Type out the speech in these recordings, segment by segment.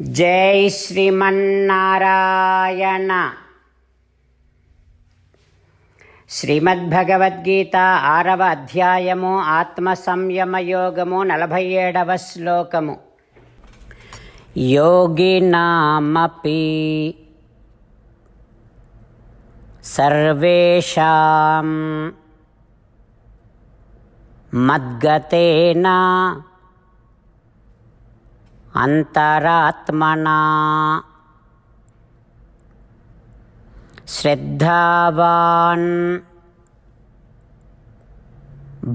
జై శ్రీమన్నారాయణ. శ్రీమద్భగవద్గీత ఆరవ అధ్యాయము ఆత్మ సంయమ యోగము నలభై ఏడవ శ్లోకము. యోగినామపి సర్వేషాం మద్గతేనా अन्तरात्मना श्रद्धावान्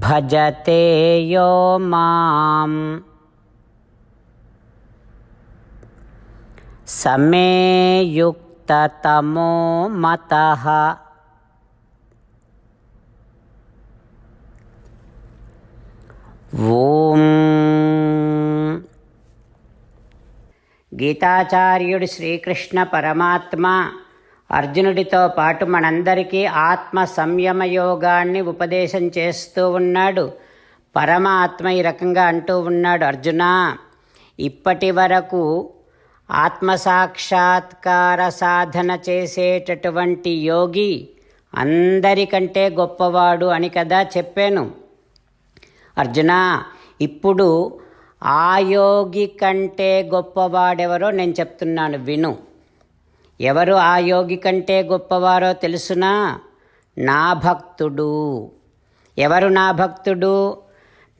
भजते यो माम् समे मतः ॐ గీతాచార్యుడు శ్రీకృష్ణ పరమాత్మ అర్జునుడితో పాటు మనందరికీ ఆత్మ సంయమ యోగాన్ని ఉపదేశం చేస్తూ ఉన్నాడు. పరమాత్మ ఈ రకంగా అంటూ ఉన్నాడు అర్జున ఇప్పటి వరకు ఆత్మసాక్షాత్కార సాధన చేసేటటువంటి యోగి అందరికంటే గొప్పవాడు అని కదా చెప్పాను. అర్జున ఇప్పుడు ఆ యోగి కంటే గొప్పవాడెవరో నేను చెప్తున్నాను విను. ఎవరు ఆ యోగి కంటే గొప్పవారో తెలుసునా? నా భక్తుడు. ఎవరు నా భక్తుడు?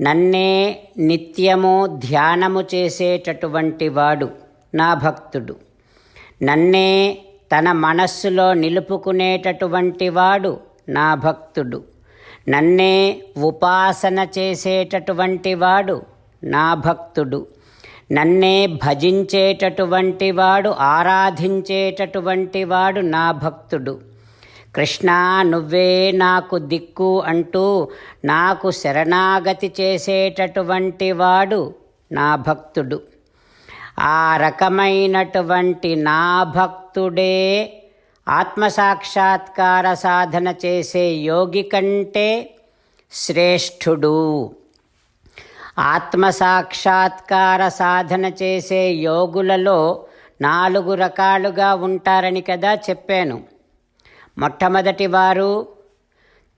నన్నే నిత్యము ధ్యానము చేసేటటువంటి వాడు నా భక్తుడు. నన్నే తన మనస్సులో నిలుపుకునేటటువంటి వాడు నా భక్తుడు. నన్నే ఉపాసన చేసేటటువంటి వాడు నా భక్తుడు. నన్నే భజించేటటువంటి వాడు ఆరాధించేటటువంటి వాడు నా భక్తుడు. కృష్ణ నువ్వే నాకు దిక్కు అంటూ నాకు శరణాగతి చేసేటటువంటి వాడు నా భక్తుడు. ఆ రకమైనటువంటి నా భక్తుడే ఆత్మసాక్షాత్కార సాధన చేసే యోగి కంటే శ్రేష్ఠుడు. ఆత్మసాక్షాత్కార సాధన చేసే యోగులలో నాలుగు రకాలుగా ఉంటారని కదా చెప్పాను. మొట్టమొదటి వారు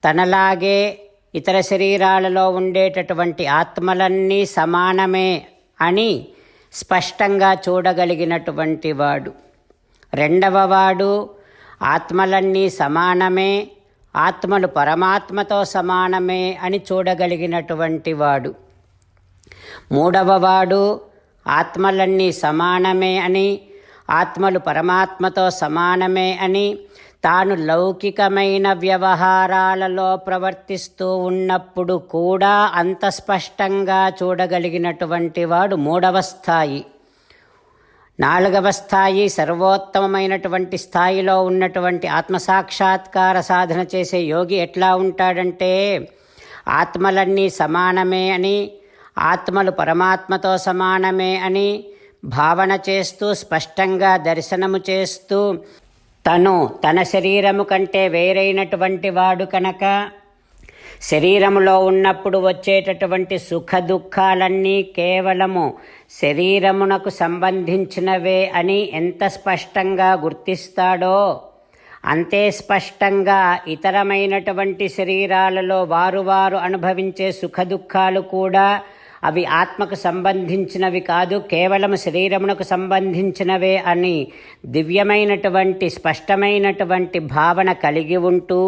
తనలాగే ఇతర శరీరాలలో ఉండేటటువంటి ఆత్మలన్నీ సమానమే అని స్పష్టంగా చూడగలిగినటువంటి వాడు. రెండవ వాడు ఆత్మలన్నీ సమానమే ఆత్మలు పరమాత్మతో సమానమే అని చూడగలిగినటువంటి వాడు. మూడవవాడు ఆత్మలన్నీ సమానమే అని ఆత్మలు పరమాత్మతో సమానమే అని తాను లౌకికమైన వ్యవహారాలలో ప్రవర్తిస్తూ ఉన్నప్పుడు కూడా అంత స్పష్టంగా చూడగలిగినటువంటి వాడు మూడవ స్థాయి. నాలుగవ స్థాయి సర్వోత్తమమైనటువంటి స్థాయిలో ఉన్నటువంటి ఆత్మసాక్షాత్కార సాధన చేసే యోగి ఎట్లా ఉంటాడంటే ఆత్మలన్నీ సమానమే అని ఆత్మలు పరమాత్మతో సమానమే అని భావన చేస్తూ స్పష్టంగా దర్శనము చేస్తూ తను తన శరీరము కంటే వేరైనటువంటి వాడు కనుక శరీరములో ఉన్నప్పుడు వచ్చేటటువంటి సుఖ దుఃఖాలన్నీ కేవలము శరీరమునకు సంబంధించినవే అని ఎంత స్పష్టంగా గుర్తిస్తాడో అంతే స్పష్టంగా ఇతరమైనటువంటి శరీరాలలో వారు వారు అనుభవించే సుఖ దుఃఖాలు కూడా అవి ఆత్మకు సంబంధించినవి కాదు కేవలం శరీరమునకు సంబంధించినవే అని దివ్యమైనటువంటి స్పష్టమైనటువంటి భావన కలిగి ఉంటూ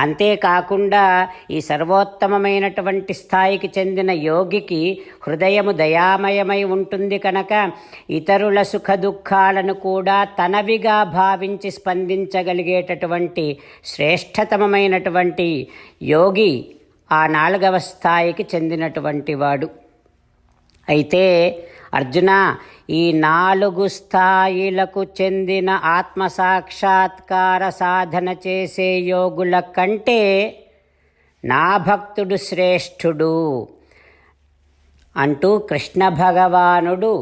అంతేకాకుండా ఈ సర్వోత్తమమైనటువంటి స్థాయికి చెందిన యోగికి హృదయము దయామయమై ఉంటుంది కనుక ఇతరుల సుఖ దుఃఖాలను కూడా తనవిగా భావించి స్పందించగలిగేటటువంటి శ్రేష్టతమమైనటువంటి యోగి ఆ నాలుగవ స్థాయికి చెందినటువంటి వాడు. అయితే అర్జున ఈ నాలుగు స్థాయిలకు చెందిన ఆత్మసాక్షాత్కార సాధన చేసే యోగుల కంటే నా భక్తుడు శ్రేష్ఠుడు అంటూ కృష్ణ భగవానుడు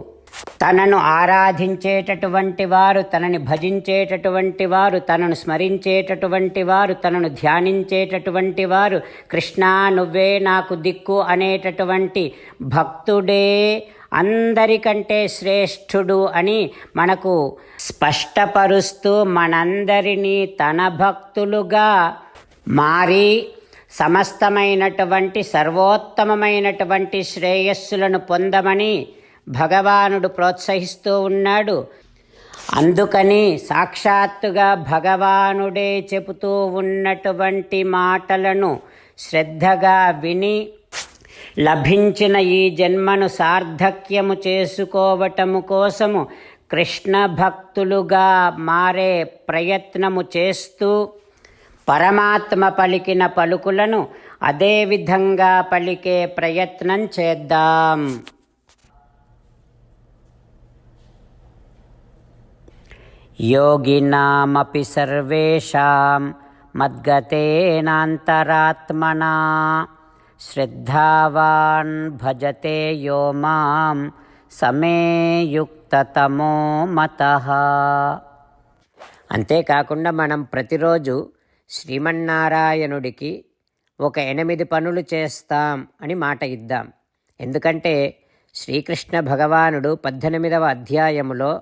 తనను ఆరాధించేటటువంటి వారు తనని భజించేటటువంటి వారు తనను స్మరించేటటువంటి వారు తనను ధ్యానించేటటువంటి వారు కృష్ణా నువ్వే నాకు దిక్కు అనేటటువంటి భక్తుడే అందరికంటే శ్రేష్ఠుడు అని మనకు స్పష్టపరుస్తూ మనందరినీ తన భక్తులుగా మారి సమస్తమైనటువంటి సర్వోత్తమమైనటువంటి శ్రేయస్సులను పొందమని భగవానుడు ప్రోత్సహిస్తూ ఉన్నాడు. అందుకని సాక్షాత్తుగా భగవానుడే చెబుతూ ఉన్నటువంటి మాటలను శ్రద్ధగా విని లభించిన ఈ జన్మను సార్థక్యము చేసుకోవటము కోసము కృష్ణ భక్తులుగా మారే ప్రయత్నము చేస్తూ పరమాత్మ పలికిన పలుకులను అదేవిధంగా పలికే ప్రయత్నం చేద్దాం. योगिनामपि सर्वेषां मद्गतेनान्तरात्मना श्रद्धावान् भजते यो मां సమేయుక్తతమో మత అంతేకాకుండా మనం ప్రతిరోజు శ్రీమన్నారాయణుడికి ఒక ఎనిమిది పనులు చేస్తాం అని మాట ఇద్దాం ఎందుకంటే శ్రీకృష్ణ భగవానుడు పద్దెనిమిదవ అధ్యాయములో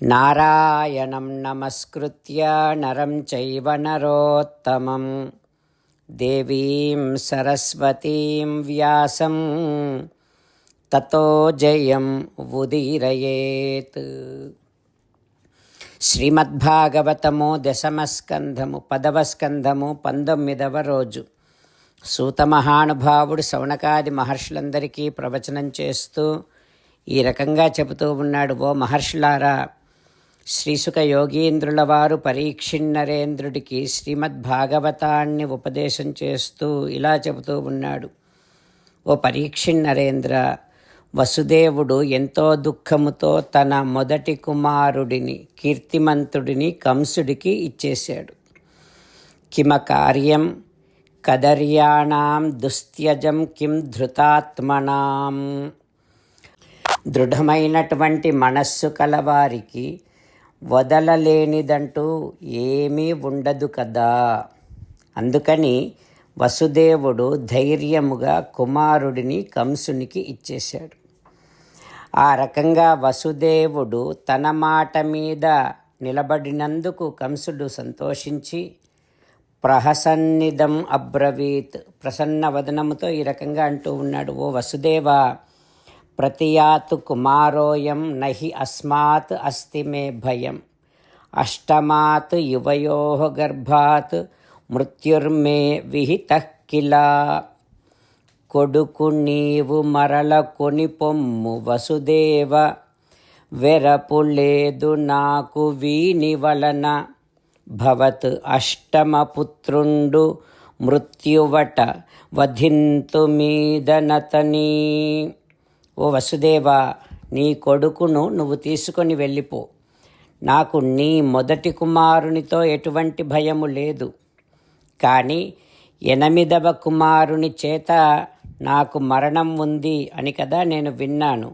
నారాయణం నమస్కృత్య నరం చైవ నరోత్తమం దేవీం సరస్వతీం వ్యాసం తతో జయం ఉదీరయేత్ శ్రీమద్భాగవతము దశమస్కంధము పదవ స్కంధము పంతొమ్మిదవ రోజు సూత మహానుభావుడు శౌనకాది మహర్షులందరికీ ప్రవచనం చేస్తూ ఈ రకంగా చెబుతూ ఉన్నాడు ఓ మహర్షులారా శ్రీసుక యోగీంద్రుల వారు పరీక్షిన్నరేంద్రుడికి శ్రీమద్భాగవతాన్ని ఉపదేశం చేస్తూ ఇలా చెబుతూ ఉన్నాడు. ఓ పరీక్షిన్నరేంద్ర వసుదేవుడు ఎంతో దుఃఖముతో తన మొదటి కుమారుడిని కీర్తిమంతుడిని కంసుడికి ఇచ్చేశాడు. కిమ కార్యం కదర్యాణం దుస్త్యజం కిం ధృతాత్మనాం. దృఢమైనటువంటి మనస్సు కలవారికి వదలలేనిదంటూ ఏమీ ఉండదు కదా. అందుకని వసుదేవుడు ధైర్యముగా కుమారుడిని కంసునికి ఇచ్చేశాడు. ఆ రకంగా వసుదేవుడు తన మాట మీద నిలబడినందుకు కంసుడు సంతోషించి ప్రహసన్నిదం అబ్రవీత్ ప్రసన్న వదనముతో ఈ రకంగా అంటూ ఉన్నాడు. ఓ వసుదేవ ప్రతియాతు కుమారోయం నహి అస్మాత్ అస్తి మే భయం. అష్టమాత్ యువయో గర్భాత్ మృత్యుర్మే విహిత కిలా. కొడుకు నీవు మరల కొని పొమ్ము వసుదేవ. వెరపు లేదు నాకు వీని వలన. భవత్ అష్టమపుత్రుండు మృత్యువట వధింతు మీదనతనీ ఓ వసుదేవ నీ కొడుకును నువ్వు తీసుకొని వెళ్ళిపో. నాకు నీ మొదటి కుమారునితో ఎటువంటి భయము లేదు. కానీ ఎనిమిదవ కుమారుని చేత నాకు మరణం ఉంది అని కదా నేను విన్నాను.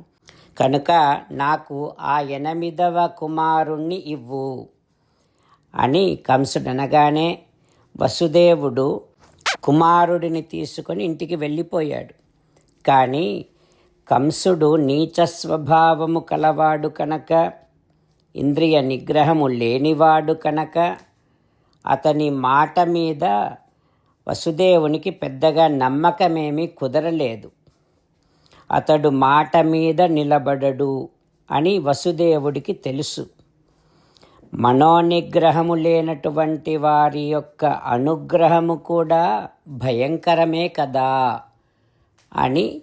కనుక నాకు ఆ ఎనిమిదవ కుమారుణ్ణి ఇవ్వు అని కంసుడనగానే వసుదేవుడు కుమారుడిని తీసుకొని ఇంటికి వెళ్ళిపోయాడు. కానీ కంసుడు నీచ స్వభావము కలవాడు కనుక ఇంద్రియ నిగ్రహము లేనివాడు కనుక అతని మాట మీద వసుదేవునికి పెద్దగా నమ్మకమేమీ కుదరలేదు. అతడు మాట మీద నిలబడడు అని వసుదేవుడికి తెలుసు. మనోనిగ్రహము లేనటువంటి వారి యొక్క అనుగ్రహము కూడా భయంకరమే కదా అని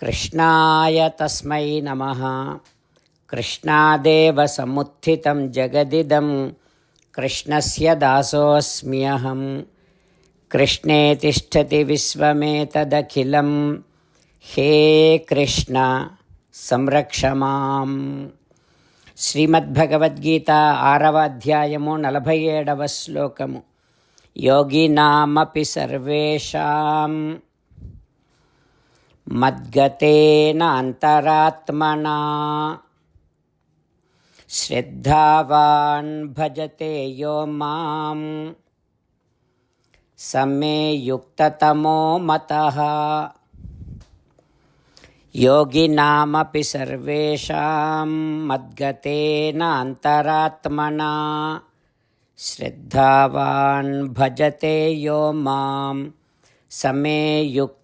కృష్ణాయ తస్మై నమ కృష్ణాదేవ సముత్థితం జగదిదం కృష్ణస్య దాసోऽస్మ్యహం కృష్ణే తిష్టతి విశ్వమేతదఖిలం హే కృష్ణ సంరక్ష మాం శ్రీమద్భగవద్గీత ఆరవ అధ్యాయము నలభై ఏడవ శ్లోకము యోగినామపి సర్వేషాం मद्गतेनान्तरात्मना श्रद्धावान् भजते यो माँ समे युक्ततमो मतः। योगिनामपि सर्वेषां मद्गतेनान्तरात्मना श्रद्धावान् भजते यो माँ समे युक्त